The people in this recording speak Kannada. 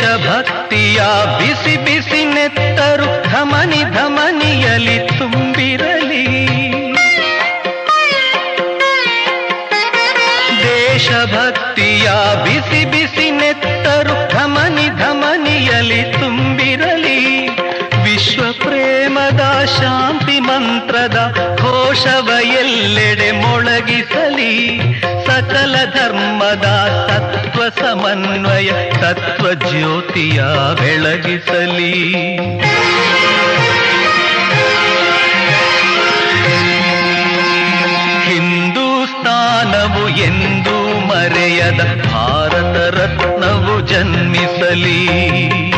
ದೇಶಭಕ್ತಿಯ ಬಿಸಿ ಬಿಸಿ ನೆತ್ತರು ಧಮನಿ ಧಮನಿಯಲಿ ತುಂಬಿರಲಿ. ದೇಶಭಕ್ತಿಯ ಬಿಸಿ ಬಿಸಿ ನೆತ್ತರು ಧಮನಿ ಧಮನಿಯಲಿ ತುಂಬಿರಲಿ. ವಿಶ್ವ ಪ್ರೇಮದ ಶಾಂತಿ ಮಂತ್ರದ ಘೋಷವ ಎಲ್ಲೆಡೆ ಮೊಳಗಿಸಲಿ. ಸಕಲ ಧರ್ಮದ ತತ್ವ ಸಮನ್ವಯ ತತ್ವ ಜ್ಯೋತಿಯ ಬೆಳಗಿಸಲಿ. ಹಿಂದೂಸ್ತಾನವು ಎಂದೂ ಮರೆಯದ ಭಾರತ ರತ್ನವು ಜನ್ಮಿಸಲಿ.